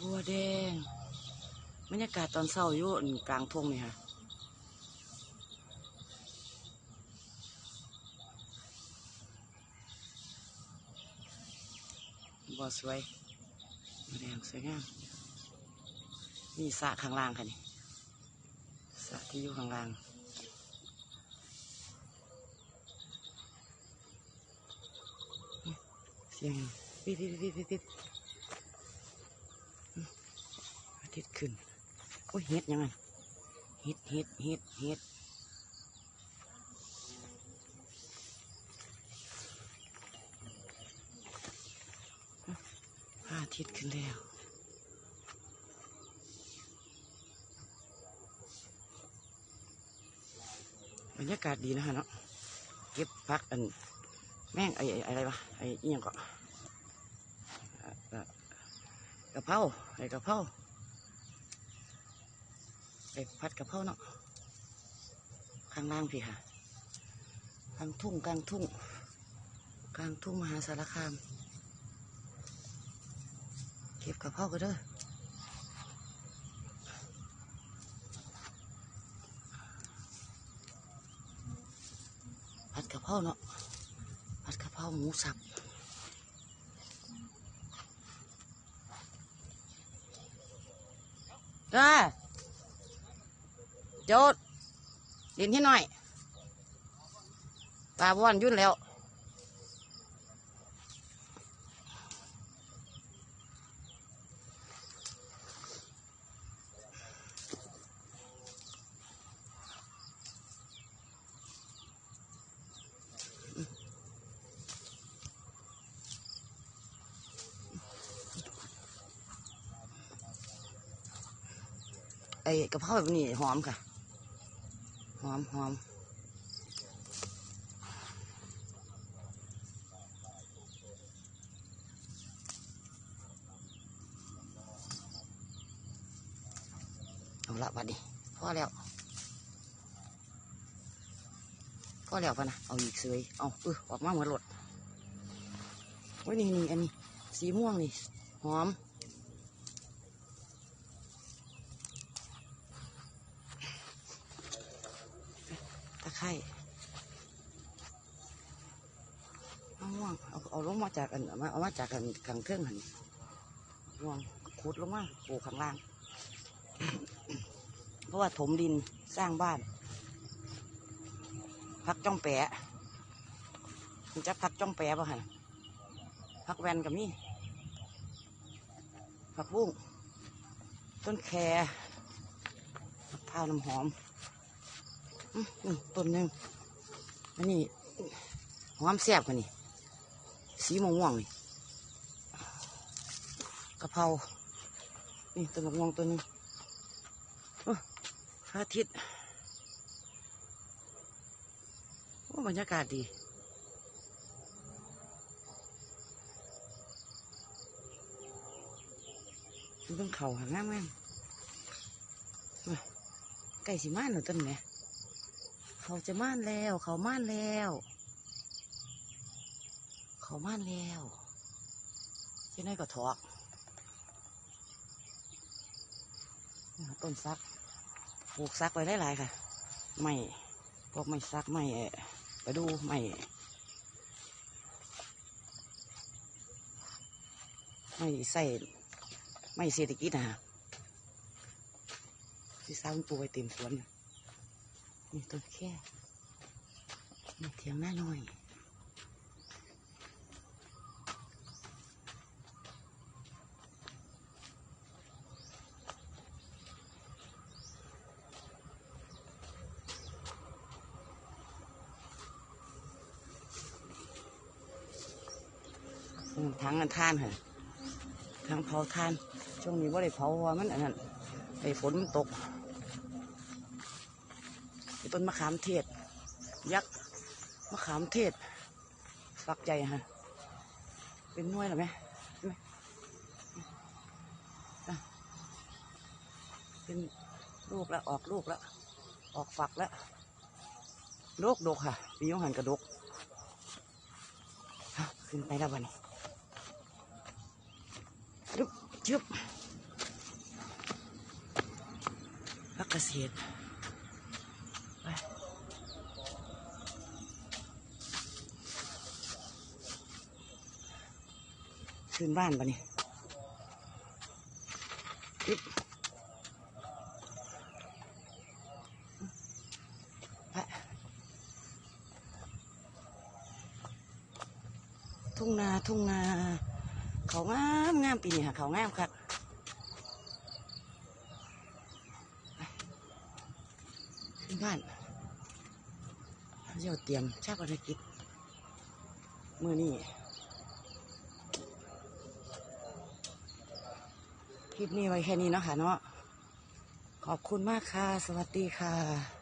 บัวแดงบรรยากาศตอนเช้าอยู่กลางทุ่งนี่ค่ะบัวสวยบัวแดงสวยงามมีสระข้างล่างค่ะนี่สระที่อยู่ข้างล่างเสียงปิดปิดปิดปิดปิดอืมอา ทิตย์ขึ้นโอ้ยเฮ็ดยังไงเฮ็ดเฮ็ดเฮ็ดเฮ็ดอาทิตย์ขึ้นแล้วบรรยากาศดีนะฮะเนาะเก็บพักอันแม่งไอ้ไอ้อะไรวะไอ้ยังก็เอ่อเอ่อกะเพราไอ้กระเพรา ไอ้ผัดกะเพราเนาะข้างล่างพี่ค่ะกลางทุ่งกลางทุ่งกลางทุ่งมหาสารคาม เก็บกะเพราก็เด้อผัดกะเพราเนาะผัดกะเพราหมูสับจ้ โจดดินให้หน่อย ตาบ้วนยุ่นแล้ว ไอ้กะเพราแบบนี้หอมค่ะ อมหอมเอาละบัดนี้พอแล้วพอแล้วพะนะเอาอีกเสยเอาเออออกมาเหมือนรถโอ้ยนี่นี่อันนี้ สีม่วงนี่ หอม ไคร่มะม่วงเอาเอาลงมาจากกันเอามาเอามาจากกันกลางเครื่องหันม่วงขุดลงมาปลูกข้างล่าง เพราะว่าถมดินสร้างบ้าน พักจ้องแปะคุณจะพักจ้องแปะป่ะฮะพักแวนกับมี่พักบุ้งต้นแครมะพร้าวน้ำหอม ต้นหนึ่งอันนี้หอมแซ่บกว่านี่สีม่วงๆนี่กะเพรานี่ต้นม่วงตัวนึงโอ้พระอาทิตย์โอ้บรรยากาศดีดูต้นเขาหางงามงามๆมาไก่สิม่านหนูต้นไหม เขาจะม่านแล้ว เขาม่านแล้ว เขาม่านแล้วเจ้าน้อยก็ถอกต้นซักปลูกซักไว้หลายๆค่ะ ไม่พวกไม่ซักไม่ไปดูไม่ไม่ใส่ไม่เศรษฐกิจนะที่สร้างปูไว้เต็มสวนน่ะ นี่ต้นแค่นี่เถียงหน้าหน่อยอืมทางอันท่านเหรอทางเผาท่าน ช่วงนี้ว่าได้เผาเพราะว่ามันอันนั้นไอ้ฝนมันตก้นมะขามเทศ ยักษ์มะขามเทศฝักใหญ่ฮะ เป็นน้วยหรอไหมเป็นลูกแล้วออกลูกแล้ว ออกฝักแล้วลูกโดกค่ะมีหันกระดกขึ้นไปแล้ววันนี้จุบจุบพักเกษตด ขึ้นบ้านปะนี่อึ๊บไปทุ่งนาทุ่งนา เขางามงามปีนี้ค่ะเขางามครับขึ้นบ้านเดี๋ยวเตรียมชาปนกิจมือนี่ คลิปนี้ไว้แค่นี้เนาะค่ะเนาะขอบคุณมากค่ะ สวัสดีค่ะ